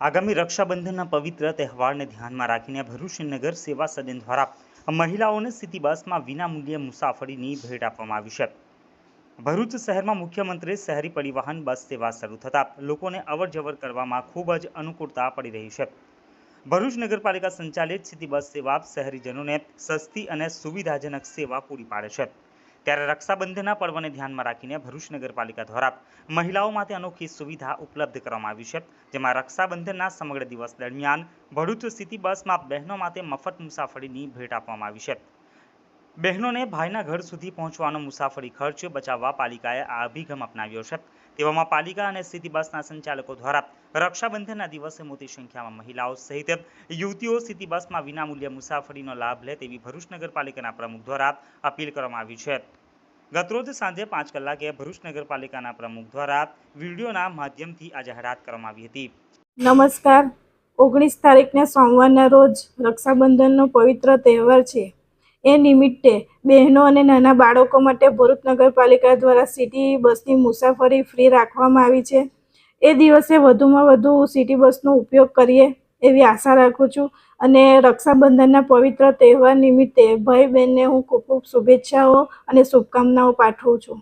આગામી રક્ષાબંધનના પવિત્ર તહેવારને ધ્યાનમાં રાખીને ભરૂચ સેવા સદન દ્વારા મહિલાઓને સિટી બસમાં વિનામૂલ્યે મુસાફરીની ભેટ આપવામાં આવી છે. ભરૂચ શહેરમાં મુખ્યમંત્રી શહેરી પરિવહન બસ સેવા શરૂ થતાં લોકોને અવરજવર કરવામાં ખૂબ જ અનુકૂળતા પડી રહી છે. ભરૂચ નગરપાલિકા સંચાલિત સિટી બસ સેવા શહેરીજનોને સસ્તી અને સુવિધાજનક સેવા પૂરી પાડે છે. ત્યારે રક્ષાબંધનના પર્વને ધ્યાનમાં રાખીને ભરૂચ નગરપાલિકા દ્વારા મહિલાઓ માટે અનોખી સુવિધા ઉપલબ્ધ કરવામાં આવી છે, જેમાં રક્ષાબંધનના સમગ્ર દિવસ દરમિયાન ભરૂચ સિટી બસમાં બહેનો માટે મફત મુસાફરીની ભેટ આપવામાં આવી છે. બહેનોને ભાઈના ઘર સુધી પહોંચવાનો મુસાફરી ખર્ચ બચાવવા પાલિકાએ આ અભિગમ અપનાવ્યો છે. તેવામાં પાલિકા અને સિટી બસના સંચાલકો દ્વારા રક્ષાબંધનના દિવસે મોટી સંખ્યામાં મહિલાઓ સહિત યુવતીઓ સિટી બસમાં વિનામૂલ્યે મુસાફરીનો લાભ લે તેવી ભરૂચ નગરપાલિકાના પ્રમુખ દ્વારા અપીલ કરવામાં આવી છે. ગતરોજ સાંજે પાંચ કલાકે ભરૂચ નગરપાલિકાના પ્રમુખ દ્વારા વિડીયોના માધ્યમથી આ જાહેરાત કરવામાં આવી હતી. નમસ્કાર. ઓગણીસ તારીખને સોમવારના રોજ રક્ષાબંધનનો પવિત્ર તહેવાર છે. એ નિમિત્તે બહેનો અને નાના બાળકો માટે ભરૂચ નગરપાલિકા દ્વારા સિટી બસની મુસાફરી ફ્રી રાખવામાં આવી છે. એ દિવસે વધુમાં વધુ સિટી બસનો ઉપયોગ કરીએ એવી આશા રાખું છું અને રક્ષાબંધનના પવિત્ર તહેવાર નિમિત્તે ભાઈ બહેનને હું ખૂબ ખૂબ શુભેચ્છાઓ અને શુભકામનાઓ પાઠવું છું.